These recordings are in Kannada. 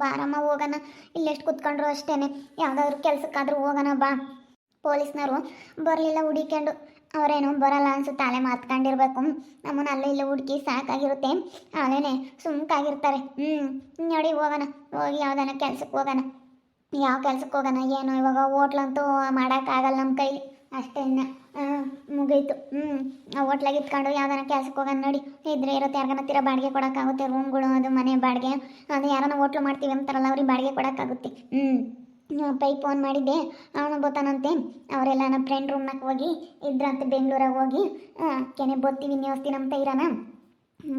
ಬಾರಮ್ಮ ಹೋಗೋಣ. ಇಲ್ಲೆಷ್ಟು ಕುತ್ಕೊಂಡ್ರು ಅಷ್ಟೇನೆ. ಯಾವುದಾದ್ರು ಕೆಲ್ಸಕ್ಕಾದ್ರೂ ಹೋಗೋಣ ಬಾ. ಪೊಲೀಸ್ನವರು ಬರಲಿಲ್ಲ ಹುಡಿಕೊಂಡು ಅವರೇನು ಬರಲ್ಲ ಅನ್ಸುತ್ತೆ. ಅಲೆ ಮಾತ್ಕೊಂಡಿರ್ಬೇಕು. ನಮ್ಮನ್ನ ಅಲ್ಲೇ ಇಲ್ಲೇ ಹುಡುಕಿ ಸಾಕಾಗಿರುತ್ತೆ. ಅಲ್ಲೇನೆ ಸುಮ್ಕಾಗಿರ್ತಾರೆ. ಹ್ಞೂ ನೋಡಿ ಹೋಗೋಣ. ಹೋಗಿ ಯಾವ್ದಾನ ಕೆಲ್ಸಕ್ಕೆ ಹೋಗೋಣ. ಯಾವ ಕೆಲ್ಸಕ್ಕೆ ಹೋಗೋಣ? ಏನು ಇವಾಗ ಹೋಟ್ಲಂತೂ ಮಾಡೋಕ್ಕಾಗಲ್ಲ ನಮ್ಮ ಕೈಲಿ. ಅಷ್ಟೇ ಇನ್ನು. ಮುಗೀತು. ಹ್ಞೂ ನಾವು ಹೋಟ್ಲಾಗ ಇತ್ಕೊಂಡು ಯಾವ್ದಾನ ಕೆಲಸಕ್ಕೆ ಹೋಗೋಣ ನೋಡಿ. ಇದ್ರೆ ಇರುತ್ತೆ, ಯಾರಿಗಾನ ತೀರ ಬಾಡಿಗೆ ಕೊಡೋಕ್ಕಾಗುತ್ತೆ ರೂಮ್ಗಳು ಅದು ಮನೆ ಬಾಡಿಗೆ. ಅದು ಯಾರನ್ನ ಹೋಟ್ಲು ಮಾಡ್ತೀವಿ ಅಂತಾರಲ್ಲ, ಅವ್ರಿಗೆ ಬಾಡಿಗೆ ಕೊಡೋಕ್ಕಾಗುತ್ತೆ. ಹ್ಞೂ ಪೈ ಫೋನ್ ಮಾಡಿದ್ದೆ. ಅವನು ಬೋತಾನಂತೆ ಅವರೆಲ್ಲ ನಮ್ಮ ಫ್ರೆಂಡ್ ರೂಮ್ನಾಗ ಹೋಗಿ, ಇದ್ರಂತೆ ಬೆಂಗಳೂರಾಗ ಹೋಗಿ. ಕೆನೆ ಇನ್ನಿವಸ್ತಿ ನಮ್ಮ ಇರೋಣ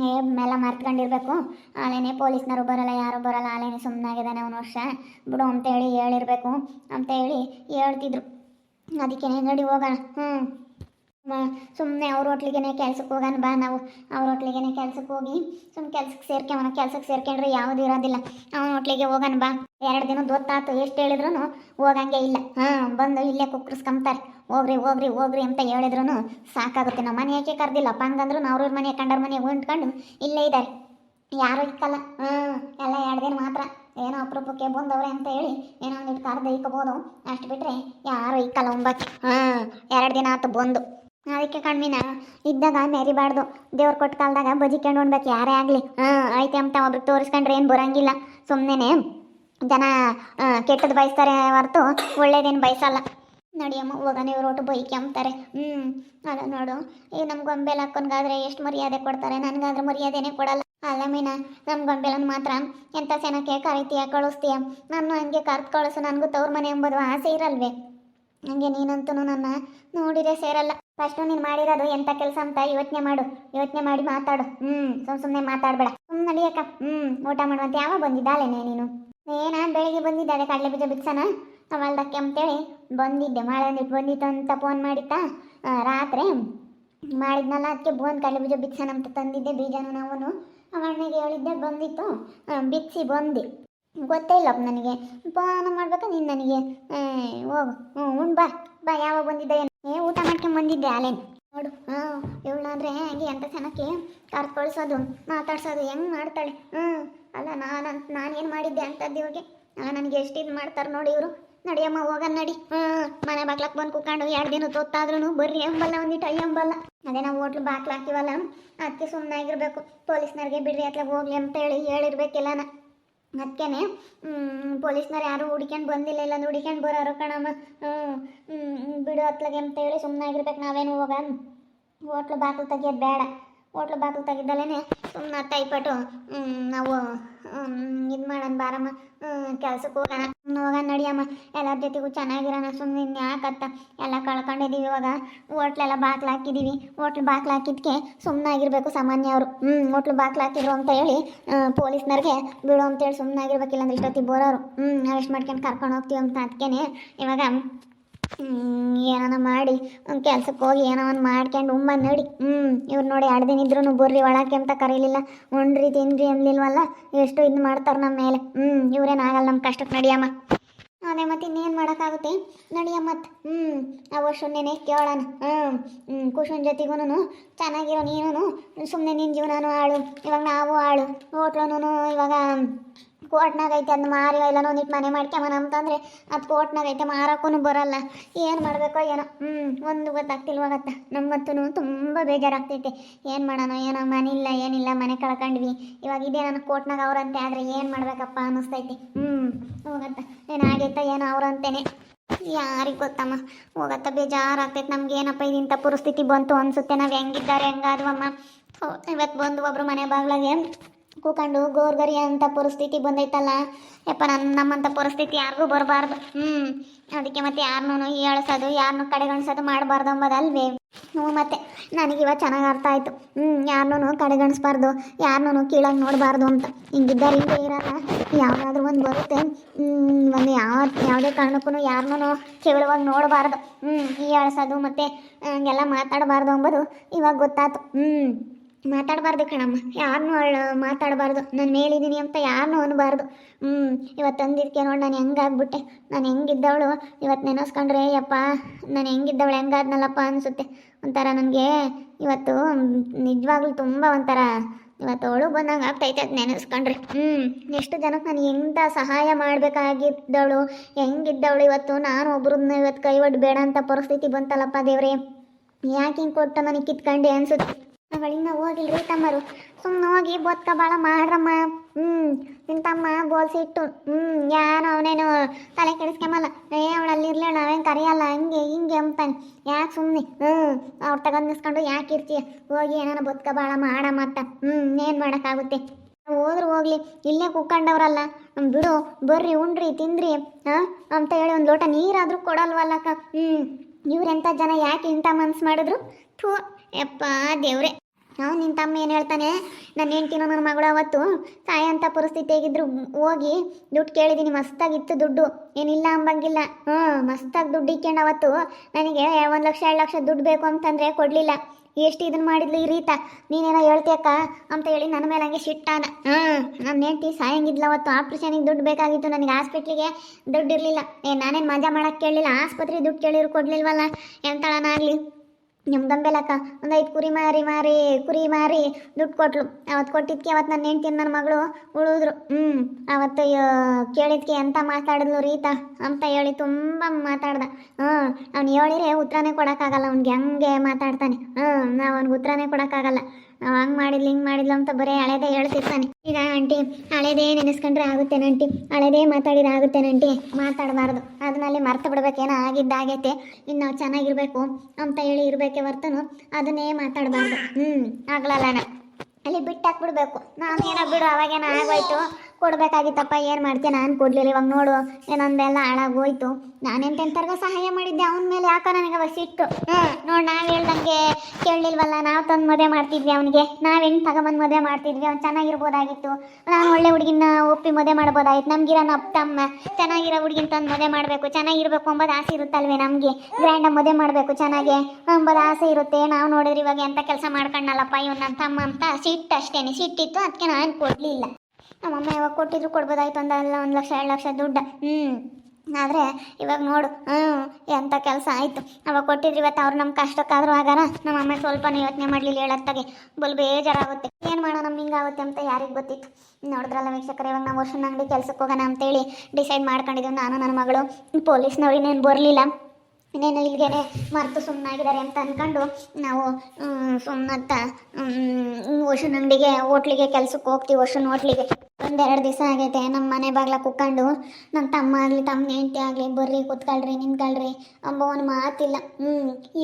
ಏ, ಮೇಲೆ ಮಾರ್ತ್ಕೊಂಡಿರ್ಬೇಕು. ಆಲೇನೆ ಪೊಲೀಸ್ನವರು ಬರೋಲ್ಲ, ಯಾರು ಬರೋಲ್ಲ ಆಲೇನೆ ಸುಮ್ಮನಾಗಿದ್ದಾನೆ ಅವನು ವರ್ಷ. ಬಿಡು ಅಂತ ಹೇಳಿ ಹೇಳಿರ್ಬೇಕು. ಅಂತ ಹೇಳಿ ಹೇಳ್ತಿದ್ರು. ಅದಕ್ಕೆ ನಡಿ ಹೋಗೋಣ. ಹ್ಞೂ ಸುಮ್ಮನೆ ಅವ್ರ ಹೋಟ್ಲಿಗೆ ಕೆಲ್ಸಕ್ಕೆ ಹೋಗೋಣ ಬಾ ನಾವು. ಅವ್ರ ಹೋಟ್ಲಿಗೆ ಕೆಲ್ಸಕ್ಕೆ ಹೋಗಿ ಸುಮ್ಮನೆ ಕೆಲ್ಸಕ್ಕೆ ಸೇರ್ಕೊಂಬನ ಕೆಲ್ಸಕ್ಕೆ ಸೇರ್ಕೊಂಡ್ರೆ ಯಾವುದು ಇರೋದಿಲ್ಲ. ಅವನ ಹೋಟ್ಲಿಗೆ ಹೋಗೋಣ ಬಾ. ಎರಡು ದಿನ ಗೊತ್ತಾತು, ಎಷ್ಟು ಹೇಳಿದ್ರು ಹೋಗಂಗೆ ಇಲ್ಲ. ಹಾಂ ಬಂದು ಇಲ್ಲೇ ಕುಕ್ಕರ್ಸ್ಕೊಂತಾರೆ ಹೋಗ್ರಿ ಹೋಗ್ರಿ ಹೋಗ್ರಿ ಅಂತ ಹೇಳಿದ್ರು ಸಾಕಾಗುತ್ತೆ. ನಮ್ಮ ಮನೆ ಯಾಕೆ ಕರ್ದಿಲ್ಲಪ್ಪ? ಹಂಗಂದ್ರು ಅವ್ರವ್ರ ಮನೆ, ಕಂಡವ್ರ ಮನೆ ಉಂಟ್ಕೊಂಡು ಇಲ್ಲೇ ಇದ್ದಾರೆ ಯಾರು ಇಕ್ಕಲ್ಲ. ಹಾಂ ಎಲ್ಲ ಎರಡು ದಿನ ಮಾತ್ರ. ಏನೋ ಅಪರೂಪಕ್ಕೆ ಬಂದವ್ರೆ ಅಂತ ಹೇಳಿ ಏನೋ ಒಂದಿಟ್ಟು ಕಾರ್ ಇಕ್ಕಬೋದು ಅಷ್ಟು ಬಿಟ್ಟರೆ ಯಾರು ಇಕ್ಕಲ್ಲ ಒಂಬತ್ತು. ಹಾಂ, ಎರಡು ದಿನ ಆತು ಬಂದು. ಅದಕ್ಕೆ ಕಣ್ಮಿನ, ಇದ್ದಾಗ ಮೆರಿಬಾರ್ದು. ದೇವ್ರು ಕೊಟ್ಟ ಕಾಲದಾಗ ಬಜಿಕೊಂಡು ಉಣ್ಬೇಕು. ಯಾರೇ ಆಗಲಿ. ಹಾಂ ಐತೆ ಅಂತ ಒಬ್ರಿಗೆ ತೋರಿಸ್ಕೊಂಡ್ರೆ ಏನು ಬರಂಗಿಲ್ಲ. ಸುಮ್ಮನೆ ಜನ ಕೆಟ್ಟದ್ದು ಬಯಸ್ತಾರೆ ಹೊರತು ಒಳ್ಳೇದೇನು ಬಯಸಲ್ಲ. ನಡಿಯಮ್ಮ ಇವ್ರು ಒಟ್ಟು ಬೈಕ್ ಅಂತಾರೆ ಹ್ಞೂ ಅಲ್ಲ ನೋಡು. ಈ ನಮ್ಮ ಗೊಂಬೆಲ್ ಹಾಕೊಂಡ್ಗಾದ್ರೆ ಎಷ್ಟು ಮರ್ಯಾದೆ ಕೊಡ್ತಾರೆ. ನನಗಾದ್ರೆ ಮರ್ಯಾದೆನೇ ಕೊಡಲ್ಲ. ಅಲ್ಲ ಮೀನ ನಮ್ಮ ಗೊಂಬೆಲನ್ ಮಾತ್ರ ಎಂಥ ಸೆನಕ್ಕೆ ಕರಿತೀಯ, ಕಳಿಸ್ತೀಯ? ನಾನು ಹಂಗೆ ಕರ್ದು ಕಳಿಸು, ನನಗೂ ತವ್ರ ಮನೆ ಎಂಬುದು ಆಸೆ ಇರಲ್ವೇ? ಹಂಗೆ ನೀನಂತೂ ನನ್ನ ನೋಡಿದ್ರೆ ಸೇರಲ್ಲ. ಫಸ್ಟು ನೀನು ಮಾಡಿರೋದು ಎಂಥ ಕೆಲಸ ಅಂತ ಯೋಚನೆ ಮಾಡು. ಯೋಚನೆ ಮಾಡಿ ಮಾತಾಡು. ಹ್ಞೂ ಸುಮ್ ಸುಮ್ಮನೆ ಮಾತಾಡಬೇಡ. ಸುಮ್ಮನೆ ನಡಿಯಕ್ಕ ಹ್ಞೂ ಊಟ ಮಾಡುವಂತ ಯಾವಾಗ ಬಂದಿದ್ದಾಲೇನೆ ನೀನು? ಏನ, ಬೆಳಿಗ್ಗೆ ಬಂದಿದ್ದಾಳೆ ಕಡಲೆ ಬೀಜ ಬಿತ್ಸನ? ಅವಳ್ದಕ್ಕೆ ಅಂತೇಳಿ ಬಂದಿದ್ದೆ. ಮಳೆ ಒಂದಿಟ್ಟು ಬಂದಿತ್ತು ಅಂತ ಫೋನ್ ಮಾಡಿತ್ತಾ? ರಾತ್ರಿ ಮಾಡಿದ್ನಲ್ಲ, ಅದಕ್ಕೆ ಬೋನ್ ಕಡಲೆ ಬೀಜ ಬಿತ್ಸನ ಅಂತ ತಂದಿದ್ದೆ ಬೀಜನು ನಾವು ಅವಣ್ಣಗೆ ಹೇಳಿದ್ದೆ, ಬಂದಿತ್ತು. ಬಿಚ್ಚಿ ಬಂದು. ಗೊತ್ತೇ ಇಲ್ಲಪ್ಪ ನನಗೆ. ಫೋನ್ ಮಾಡ್ಬೇಕು ನೀನು ನನಗೆ? ಹೋಗು ಹ್ಞೂ, ಉಣ್ ಬಾ. ಬಾ, ಯಾವಾಗ ಬಂದಿದ್ದೆ? ಏ, ಊಟ ಮಾಡ್ಕೊಂಡು ಬಂದಿದ್ದೆ ಅಲ್ಲೇನು? ನೋಡು ಹಾಂ ಇವಳಾದ್ರೆ ಹೆಂಗೆ ಎಂಥ ಚೆನ್ನಾಗಿ ಕರ್ಕೊಳ್ಸೋದು ಮಾತಾಡ್ಸೋದು, ಹೆಂಗೆ ಮಾಡ್ತಾಳೆ? ಹ್ಞೂ, ಅಲ್ಲ ನಾನು ನಾನು ಏನು ಮಾಡಿದ್ದೆ ಅಂತದ್ದು ಅಲ್ಲ ನನಗೆ ಎಷ್ಟು ಇದು ಮಾಡ್ತಾರೆ ನೋಡಿ ಇವರು. ನಡಿಯಮ್ಮ, ಹೋಗನ್ ನಡಿ. ಹ್ಞೂ ಮನೆ ಬಾಗ್ಲಕ್ಕೆ ಬಂದು ಕುತ್ಕೊಂಡು ಎರಡು ದಿನ ತೊತ್ತಾದ್ರೂ ಬರ್ರಿ ಎಂಬಲ್ಲ ಒಂದಿಟ್ಟು ಅಯ್ಯಂಬಲ್ಲ ಅದೇ ನಾವು ಹೋಟ್ಲು ಬಾಗ್ಲು ಹಾಕಿವಲ್ಲ ಅದಕ್ಕೆ ಸುಮ್ಮನೆ ಆಗಿರ್ಬೇಕು ಪೊಲೀಸ್ನವ್ರಿಗೆ ಬಿಡ್ರಿ ಅತ್ಲಾಗ ಹೋಗ್ಲಿ ಅಂತ ಹೇಳಿ ಹೇಳಿರ್ಬೇಕಿಲ್ಲನ. ಅದಕ್ಕೇನೆ ಪೊಲೀಸ್ನವ್ರು ಯಾರು ಹುಡ್ಕೊಂಡು ಬಂದಿಲ್ಲ ಇಲ್ಲ ಹುಡ್ಕೊಂಡು ಬರೋರು ಕಣಮ್ಮ. ಹ್ಞೂ ಬಿಡು ಅತ್ಲಾಗೆ ಅಂತ ಹೇಳಿ ಸುಮ್ಮನೆ ಆಗಿರ್ಬೇಕು ನಾವೇನು ಹೋಗ ಹೋಟ್ಲು ಬಾಗ್ಲು ತೆಗಿಯೋದು ಬೇಡ ಹೋಟ್ಲು ಬಾಗಿಲು ತೆಗಿದಲೇ ಸುಮ್ಮನೆ ತೈಪಟ್ಟು ನಾವು ಇದು ಮಾಡೋಣ ಬಾರಮ್ಮ ಕೆಲ್ಸಕ್ಕೆ ಹೋಗೋಣ ಹೋಗೋಣ ನಡಿಯಮ್ಮ ಎಲ್ಲರ ಜೊತೆಗೂ ಚೆನ್ನಾಗಿರೋಣ ಸುಮ್ಮನೆ ಯಾಕತ್ತ ಎಲ್ಲ ಕಳ್ಕೊಂಡಿದ್ದೀವಿ ಇವಾಗ. ಹೋಟ್ಲೆಲ್ಲ ಬಾಕ್ಲು ಹಾಕಿದ್ದೀವಿ ಹೋಟ್ಲು ಬಾಕ್ಲು ಹಾಕಿದ್ಕೆ ಸುಮ್ಮನಾಗಿರ್ಬೇಕು ಸಾಮಾನ್ಯ ಅವರು. ಹ್ಞೂ ಹೋಟ್ಲು ಬಾಕ್ಲು ಹಾಕಿದ್ರು ಅಂತ ಹೇಳಿ ಪೊಲೀಸ್ನವ್ರಿಗೆ ಬಿಡು ಅಂತೇಳಿ ಸುಮ್ಮನಾಗಿರ್ಬೇಕಿಲ್ಲ ಅಂದ್ರೆ ಇಷ್ಟೊತ್ತಿಗೆ ಬರೋರು ಹ್ಞೂ ಅರೆಸ್ಟ್ ಮಾಡ್ಕೊಂಡು ಕರ್ಕೊಂಡು ಹೋಗ್ತೀವಿ ಅಂತ ಅದಕ್ಕೇನೆ ಇವಾಗ ಏನಾನ ಮಾಡಿ, ಒಂದು ಕೆಲ್ಸಕ್ಕೆ ಹೋಗಿ ಏನೋ ಒಂದು ಮಾಡ್ಕೊಂಡು ಉಮ್ಮ ನಡಿ. ಹ್ಞೂ ಇವ್ರು ನೋಡಿ ಎರಡು ದಿನ ಇದ್ರೂ ಬರ್ರಿ ಒಳಕ್ಕೆ ಅಂತ ಕರೀಲಿಲ್ಲ. ಉಣ್ರಿ ತಿನ್ರಿ ಅನ್ಲಿಲ್ವಲ್ಲ ಎಷ್ಟು ಇದು ಮಾಡ್ತಾರೆ ನಮ್ಮ ಮೇಲೆ. ಹ್ಞೂ ಇವ್ರೇನು ಆಗಲ್ಲ ನಮ್ಮ ಕಷ್ಟಕ್ಕೆ ನಡಿಯಮ್ಮ. ಅದೇ ಮತ್ತೆ ಇನ್ನೇನು ಮಾಡೋಕ್ಕಾಗುತ್ತೆ? ನಡಿಯ ಮತ್ತೆ ಹ್ಞೂ ಆ ವರ್ಷನ್ನೇನೆ ಕೇಳೋಣ. ಹ್ಞೂ ಹ್ಞೂ ಕುಶನ್ ಜೊತೆಗೂ ಚೆನ್ನಾಗಿರೋ ನೀನು ಸುಮ್ಮನೆ ನಿನ್ನ ಜೀವನನೂ ಆಳು. ಇವಾಗ ನಾವು ಆಳು. ಹೋಟ್ಲೂ ಇವಾಗ ಕೋಟ್ನಾಗ ಐತೆ ಅದನ್ನ ಮಾರಿ ಇಲ್ಲ ಒಂದಿಟ್ಟು ಮನೆ ಮಾಡ್ಕೊಂಬನ ಅಂತಂದ್ರೆ ಅದು ಕೋಟ್ನಾಗ ಐತೆ ಮಾರಕ್ಕೂ ಬರಲ್ಲ. ಏನು ಮಾಡಬೇಕೋ ಏನೋ. ಹ್ಞೂ ಒಂದು ಗೊತ್ತಾಗ್ತಿಲ್ವಾಗತ್ತ ನಮಗಂತೂ ತುಂಬ ಬೇಜಾರಾಗ್ತೈತೆ. ಏನು ಮಾಡೋಣ, ಏನೋ ಮನೆ ಏನಿಲ್ಲ, ಮನೆ ಕಳ್ಕೊಂಡ್ವಿ. ಇವಾಗ ಇದೇ ನನ್ನ ಕೋಟ್ನಾಗ ಅವ್ರಂತೆ ಆದರೆ ಏನು ಮಾಡಬೇಕಪ್ಪ ಅನ್ನಿಸ್ತೈತಿ. ಹ್ಞೂ ಹೋಗತ್ತ. ಏನಾಗೈತ ಏನೋ ಅವ್ರಂತೇನೆ. ಯಾರಿಗೆ ಗೊತ್ತಮ್ಮ? ಹೋಗತ್ತ, ಬೇಜಾರಾಗ್ತೈತೆ. ನಮ್ಗೆ ಏನಪ್ಪ ಇಂಥ ಪರಿಸ್ಥಿತಿ ಬಂತು ಅನ್ಸುತ್ತೆ. ನಾವು ಹೆಂಗಿದ್ದಾರೆ, ಹೆಂಗಾದ್ವಮ್ಮ? ಇವತ್ತು ಬಂದು ಒಬ್ರು ಮನೆ ಬಾಗ್ಲಾಗೆ ಕೂಕೊಂಡು ಗೋರ್ಗರಿ ಅಂತ ಪರಿಸ್ಥಿತಿ ಬಂದೈತಲ್ಲ. ಯಪ್ಪ ನನ್ನ ನಮ್ಮಂಥ ಪರಿಸ್ಥಿತಿ ಯಾರಿಗೂ ಬರಬಾರ್ದು. ಹ್ಞೂ ಅದಕ್ಕೆ ಮತ್ತೆ ಯಾರನ್ನೂ ಹೇಳ್ಸೋದು ಯಾರನ್ನೂ ಕಡೆಗಣಿಸೋದು ಮಾಡಬಾರ್ದು ಅಂಬೋದಲ್ವೇ ಹ್ಞೂ ಮತ್ತೆ ನನಗಿವಾಗ ಚೆನ್ನಾಗಿ ಅರ್ಥ ಆಯಿತು. ಹ್ಞೂ ಯಾರನ್ನೂ ಕಡೆಗಣಿಸ್ಬಾರ್ದು, ಯಾರನ್ನೂ ಕೀಳಾಗಿ ನೋಡಬಾರ್ದು ಅಂತ. ಹಿಂಗಿದ್ದಾರೆ ಹಿಂಗೆ ಇರಲ್ಲ. ಯಾವುದಾದ್ರೂ ಒಂದು ಬರುತ್ತೆ. ಒಂದು ಯಾವ, ಯಾವುದೇ ಕಾರಣಕ್ಕೂ ಯಾರನ್ನೂ ಕೇವಲವಾಗಿ ನೋಡಬಾರ್ದು. ಹ್ಞೂ ಹೀಯಾಳ್ಸೋದು ಮತ್ತು ಹಂಗೆಲ್ಲ ಮಾತಾಡಬಾರ್ದು ಅಂಬೋದು ಇವಾಗ ಗೊತ್ತಾಯ್ತು ಹ್ಞೂ ಮಾತಾಡಬಾರ್ದು ಕಣಮ್ಮ. ಯಾರನ್ನೂ ಅವಳು ಮಾತಾಡಬಾರ್ದು. ನಾನು ಮೇಲಿದ್ದೀನಿ ಅಂತ ಯಾರನ್ನೂ ಅನ್ನಬಾರ್ದು ಹ್ಞೂ ಇವತ್ತು ತಂದಿದ್ದಕ್ಕೆ ನೋಡಿ ನಾನು ಹೆಂಗಾಗ್ಬಿಟ್ಟೆ ನಾನು ಹೆಂಗಿದ್ದವಳು ಇವತ್ತು ನೆನೆಸ್ಕೊಂಡ್ರೆ ಯಪ್ಪ, ನಾನು ಹೆಂಗಿದ್ದವಳು ಹೆಂಗಾದ್ನಲ್ಲಪ್ಪ ಅನಿಸುತ್ತೆ. ಒಂಥರ ನನಗೆ ಇವತ್ತು ನಿಜವಾಗ್ಲೂ ತುಂಬ ಒಂಥರ ಇವತ್ತು ಅವಳು ಬಂದಂಗೆ ಆಗ್ತೈತೆ ಅದು ನೆನೆಸ್ಕೊಂಡ್ರಿ. ಹ್ಞೂ ಎಷ್ಟು ಜನಕ್ಕೆ ನಾನು ಎಂಥ ಸಹಾಯ ಮಾಡಬೇಕಾಗಿದ್ದವಳು, ಹೆಂಗಿದ್ದವಳು ಇವತ್ತು ನಾನು ಒಬ್ರನ್ನ ಇವತ್ತು ಕೈ ಒಡ್ಬೇಡ ಬೇಡ ಅಂತ ಪರಿಸ್ಥಿತಿ ಬಂತಲ್ಲಪ್ಪ ದೇವ್ರೆ. ಯಾಕೆ ಹಿಂಗೆ ಕೊಟ್ಟ ನನಗೆ ಕಿತ್ಕೊಂಡೆ ಅನ್ಸುತ್ತೆ. ಅವಳಿಂದ ಹೋಗಿಲ್ರಿ ತಮ್ಮರು? ಸುಮ್ಮನೆ ಹೋಗಿ ಬೊತ್ಕ ಬಾಳ ಮಾಡ್ರಮ್ಮ. ಹ್ಞೂ ನಿನ್ನ ತಮ್ಮ ಬೋಲ್ಸಿಟ್ಟು ಹ್ಞೂ ಯಾರು ಅವನೇನು ತಲೆ ಕೆಡಿಸ್ಕೊಂಬಲ್ಲ. ಏ, ಅವಳಲ್ಲಿ ಇರ್ಲೇಳ, ಅವೇನು ಕರೆಯಲ್ಲ, ಹಂಗೆ ಹಿಂಗೆ ಅಂತಾನೆ. ಯಾಕೆ ಸುಮ್ಮನೆ ಹ್ಞೂ ಅವ್ರು ತಗೊಂಡಿಸ್ಕೊಂಡು ಯಾಕೆ ಇರ್ತೀಯ? ಹೋಗಿ ಏನಾರ ಬೊತ್ಕ ಬಾಳ ಮಾಡಮ್ಮ ಅಂತ. ಹ್ಞೂ ಏನು ಮಾಡೋಕ್ಕಾಗುತ್ತೆ? ಹೋದ್ರು ಹೋಗ್ಲಿ, ಇಲ್ಲೇ ಕುಕ್ಕಂಡವ್ರಲ್ಲ ಬಿಡು, ಬರ್ರಿ, ಉಂಡ್ರಿ, ತಿಂದ್ರಿ ಹಾಂ ಅಂತ ಹೇಳಿ ಒಂದು ಲೋಟ ನೀರಾದರೂ ಕೊಡಲ್ವಲ್ಲಕ್ಕ. ಹ್ಞೂ ಇವ್ರೆಂಥ ಜನ ಯಾಕೆ ಇಂಥ ಮನ್ಸು ಮಾಡಿದ್ರು? ಥೂ, ಯಪ್ಪ, ದೇವ್ರೆ. ಅವ್ನು ನಿನ್ನ ತಮ್ಮ ಏನು ಹೇಳ್ತಾನೆ? ನನ್ನ ಹೆಂಡ್ತಿನೂ ನನ್ನ ಮಗಳು ಅವತ್ತು ಸಾಯಂಥ ಪರಿಸ್ಥಿತಿ ಹೇಗಿದ್ರು ಹೋಗಿ ದುಡ್ಡು ಕೇಳಿದ್ದೀನಿ ಮಸ್ತಾಗಿತ್ತು ದುಡ್ಡು. ಏನಿಲ್ಲ ಅಂಬಂಗಿಲ್ಲ. ಹ್ಞೂ, ಮಸ್ತಾಗಿ ದುಡ್ಡು ಇಕ್ಕೊಂಡು ಅವತ್ತು ನನಗೆ ಒಂದು ಲಕ್ಷ, ಎರಡು ಲಕ್ಷ ದುಡ್ಡು ಬೇಕು ಅಂತಂದರೆ ಕೊಡಲಿಲ್ಲ. ಎಷ್ಟು ಇದನ್ನು ಮಾಡಿದ್ಲು ಈ ರೀತ? ನೀನೇನೋ ಹೇಳ್ತೀಯಕ್ಕ ಅಂತ ಹೇಳಿ ನನ್ನ ಮೇಲೆ ಹಂಗೆ ಶಿಟ್ಟಾನ ಹ್ಞೂ ನನ್ನ ಹೆಂಡ್ತಿ ಸಾಯಂಗಿದ್ಲ ಅವತ್ತು, ಆಪ್ರೇಷನಿಗೆ ದುಡ್ಡು ಬೇಕಾಗಿತ್ತು, ನನಗೆ ಹಾಸ್ಪಿಟ್ಲಿಗೆ ದುಡ್ಡು ಇರಲಿಲ್ಲ. ಏ, ನಾನೇನು ಮಜಾ ಮಾಡೋಕ್ಕೆ ಕೇಳಲಿಲ್ಲ, ಆಸ್ಪತ್ರೆಗೆ ದುಡ್ಡು ಕೇಳಿದ್ರು ಕೊಡಲಿಲ್ವಲ್ಲ? ಎಂತಳನಾಗಲಿ ನಿಮ್ಮ ದಂಬೆಲಕ್ಕ ಒಂದು ಐದು ಕುರಿ ಮಾರಿ ಮಾರಿ, ಕುರಿ ಮಾರಿ ದುಡ್ಡು ಕೊಟ್ಲು. ಅವತ್ತು ಕೊಟ್ಟಿದ್ಕೆ ಅವತ್ತು ನನ್ನ ಹೆಂಡ್ತಿನ ನನ್ನ ಮಗಳು ಉಳಿದ್ರು. ಹ್ಞೂ ಅವತ್ತು ಕೇಳಿದ್ಕೆ ಎಂತ ಮಾತಾಡಿದ್ಲು ರೀತಾ ಅಂತ ಹೇಳಿ ತುಂಬ ಮಾತಾಡ್ದ. ಹ್ಞೂ ಅವ್ನು ಹೇಳಿರೆ ಉತ್ತರನೇ ಕೊಡೋಕ್ಕಾಗಲ್ಲ, ಅವ್ನಿಗೆ ಹಂಗೆ ಮಾತಾಡ್ತಾನೆ. ಹ್ಞೂ ನಾವು ಅವ್ನಿಗೆ ಉತ್ತರನೇ ಕೊಡೋಕ್ಕಾಗಲ್ಲ. ನಾವು ಹಂಗೆ ಮಾಡಿಲ್ಲ ಹಿಂಗೆ ಮಾಡಿಲ್ಲ ಅಂತ ಬರೀ ಹಳೇದೇ ಹೇಳ್ತಿರ್ತಾನೆ. ಈಗ ಆಂಟಿ, ಹಳೇದೇ ನೆನೆಸ್ಕೊಂಡ್ರೆ ಆಗುತ್ತೇನೆ ಆಂಟಿ. ಹಳೇದೇ ಮಾತಾಡಿದ್ರೆ ಆಗುತ್ತೇನೆ ಆಂಟಿ. ಮಾತಾಡಬಾರ್ದು. ಅದನ್ನಲ್ಲಿ ಮರ್ತು ಬಿಡ್ಬೇಕೇನೋ ಆಗಿದ್ದಾಗೈತೆ. ಇನ್ನು ನಾವು ಚೆನ್ನಾಗಿರ್ಬೇಕು ಅಂತ ಹೇಳಿ ಇರಬೇಕೆ ಹೊರ್ತನು. ಅದನ್ನೇ ಮಾತಾಡಬಾರ್ದು. ಹ್ಞೂ ಆಗ್ಲಲ್ಲ ಅಲ್ಲಿ ಬಿಟ್ಟಾಕ್ಬಿಡ್ಬೇಕು. ನಾನು ಏನೋ ಬಿಡು, ಅವಾಗೇನೋ ಆಗೋಯ್ತು. ಕೊಡ್ಬೇಕಾಗಿತ್ತಪ್ಪ, ಏನು ಮಾಡ್ತೀನಿ ನಾನು ಕೊಡ್ಲಿಲ್ಲ. ಇವಾಗ ನೋಡು, ಏನೊಂದೆಲ್ಲ ಹಾಳಾಗೋಯ್ತು. ನಾನೆಂತೆಂತರ್ಗ ಸಹಾಯ ಮಾಡಿದ್ದೆ. ಅವನ ಮೇಲೆ ಯಾಕೋ ನನಗೆ ಅವಾಗ ಸಿಟ್ಟು ಹ್ಞೂ ನೋಡಿ ನಾವು ಹೇಳ್ದಂಗೆ ಕೇಳಲಿಲ್ವಲ್ಲ, ನಾವು ತಂದು ಮದುವೆ ಮಾಡ್ತಿದ್ವಿ ಅವನಿಗೆ. ನಾವ್ ಹೆಂಗ್ ತಗೊಂಬಂದು ಮದುವೆ ಮಾಡ್ತಿದ್ವಿ, ಅವ್ನು ಚೆನ್ನಾಗಿರ್ಬೋದಾಗಿತ್ತು. ನಾನು ಒಳ್ಳೆ ಹುಡುಗಿನ ಒಪ್ಪಿ ಮದುವೆ ಮಾಡ್ಬೋದಾಗಿತ್ತು. ನಮ್ಗಿರ ನಮ್ಮ ತಮ್ಮ ಚೆನ್ನಾಗಿರೋ ಹುಡುಗಿನ ತಂದು ಮದುವೆ ಮಾಡಬೇಕು, ಚೆನ್ನಾಗಿರ್ಬೇಕು ಅಂಬೋದು ಆಸೆ ಇರುತ್ತಲ್ವೇ ನಮಗೆ? ಗ್ರ್ಯಾಂಡಾಗಿ ಮದುವೆ ಮಾಡಬೇಕು ಚೆನ್ನಾಗೆ ಅಂಬೋದು ಆಸೆ ಇರುತ್ತೆ. ನಾವು ನೋಡಿದ್ರೆ ಇವಾಗ ಎಂಥ ಕೆಲಸ ಮಾಡ್ಕೊಂಡಲ್ಲಪ್ಪ ಇವ್ ನನ್ನ ತಮ್ಮ ಅಂತ? ಸಿಟ್ಟು ಅಷ್ಟೇನೆ ಸಿಟ್ಟಿತ್ತು ಅದಕ್ಕೆ ನಾನು ಕೊಡಲಿಲ್ಲ. ನಮ್ಮಮ್ಮ ಯಾವಾಗ ಕೊಟ್ಟಿದ್ರು ಕೊಡ್ಬೋದಾಯ್ತು ಅಂದಲ್ಲ ಒಂದು ಲಕ್ಷ, ಎರಡು ಲಕ್ಷ ದುಡ್ಡು. ಹ್ಞೂ ಆದರೆ ಇವಾಗ ನೋಡು ಹ್ಞೂ ಎಂಥ ಕೆಲಸ ಆಯಿತು. ಅವಾಗ ಕೊಟ್ಟಿದ್ರು, ಇವತ್ತು ಅವ್ರು ನಮ್ಮ ಕಷ್ಟಕ್ಕಾದ್ರೂ ಆಗಾರ? ನಮ್ಮ ಅಮ್ಮ ಸ್ವಲ್ಪನೂ ಯೋಚನೆ ಮಾಡಲಿಲ್ಲ ಹೇಳತ್ತಾಗೆ ಬಲ್ ಬೇಜಾರಾಗುತ್ತೆ. ಏನು ಮಾಡೋಣ, ನಮ್ಗೆ ಹಿಂಗಾಗುತ್ತೆ ಅಂತ ಯಾರಿಗೆ ಗೊತ್ತಿತ್ತು? ನೋಡಿದ್ರಲ್ಲ ವೀಕ್ಷಕರು, ಇವಾಗ ನಾವು ವರ್ಷನ ಅಂಗಡಿ ಕೆಲಸಕ್ಕೆ ಹೋಗೋಣ ಅಂತೇಳಿ ಡಿಸೈಡ್ ಮಾಡ್ಕೊಂಡಿದ್ದೀವಿ ನಾನು, ನನ್ನ ಮಗಳು, ಪೊಲೀಸ್ನವ್ರು ಇನ್ನೇನು ಬರಲಿಲ್ಲ. ಇನ್ನೇನು ಇಲ್ಲಿಗೆ ಮರೆತು ಸುಮ್ಮನಾಗಿದ್ದಾರೆ ಅಂತ ಅಂದ್ಕೊಂಡು ನಾವು ಸುಮ್ಮನತ್ತ ವಶನ್ ಅಂಗಡಿಗೆ, ಹೋಟ್ಲಿಗೆ, ಕೆಲ್ಸಕ್ಕೆ ಹೋಗ್ತೀವಿ ವಶನ್ ಹೋಟ್ಲಿಗೆ. ಒಂದೆರಡು ದಿವಸ ಆಗೈತೆ ನಮ್ಮ ಮನೆ ಬಾಗ್ಲ ಕುಕ್ಕೊಂಡು ನಮ್ಮ ತಮ್ಮ ಆಗಲಿ ತಮ್ಮ ಹೆಂಡತಿ ಆಗಲಿ, ಬರ್ರಿ, ಕೂತ್ಕೊಳ್ರಿ, ನಿಂತ್ಕೊಳ್ರಿ. ಅಂಬ, ಒಂದು ಮಾತಿಲ್ಲ. ಹ್ಞೂ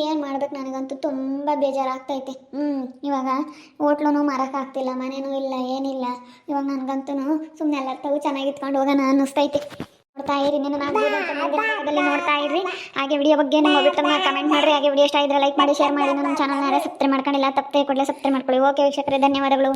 ಏನು ಮಾಡ್ಬೇಕು ನನಗಂತೂ ತುಂಬ ಬೇಜಾರಾಗ್ತೈತೆ. ಹ್ಞೂ ಇವಾಗ ಹೋಟ್ಲೂ ಮಾರೋಕ್ಕಾಗ್ತಿಲ್ಲ ಮನೇನೂ ಇಲ್ಲ, ಏನಿಲ್ಲ. ಇವಾಗ ನನಗಂತೂ ಸುಮ್ಮನೆ ಎಲ್ಲ ತಾವು ಚೆನ್ನಾಗಿ ಇಟ್ಕೊಂಡು ಹೋಗೋಣ ಅನ್ನಿಸ್ತೈತೆ. ನೋಡ್ತಾ ಇರಿ ನಿನ್ನ ನಾನು ನೋಡ್ತಾ ಇರಿ. ಹಾಗೆ ವಿಡಿಯೋ ಬಗ್ಗೆ ನಿಮ್ಮ ಅಭಿಪ್ರಾಯ ಕಮೆಂಟ್ ಮಾಡಿರಿ. ಹಾಗೆ ವಿಡಿಯೋ ಇಷ್ಟ ಇದ್ರೆ ಲೈಕ್ ಮಾಡಿ ಶೇರ್ ಮಾಡಿ. ನಮ್ಮ ಚಾನಲ್ನ ಯಾರೇ ಸಬ್ಸ್ಕ್ರೈಬ್ ಮಾಡ್ಕೊಂಡಿಲ್ಲ ತಪ್ಪದೆ ಕೂಡಲೇ ಸಬ್ಸ್ಕ್ರೈಬ್ ಮಾಡ್ಕೊಳ್ಳಿ. ಓಕೆ ವೀಕ್ಷಕರೇ ಧನ್ಯವಾದಗಳು.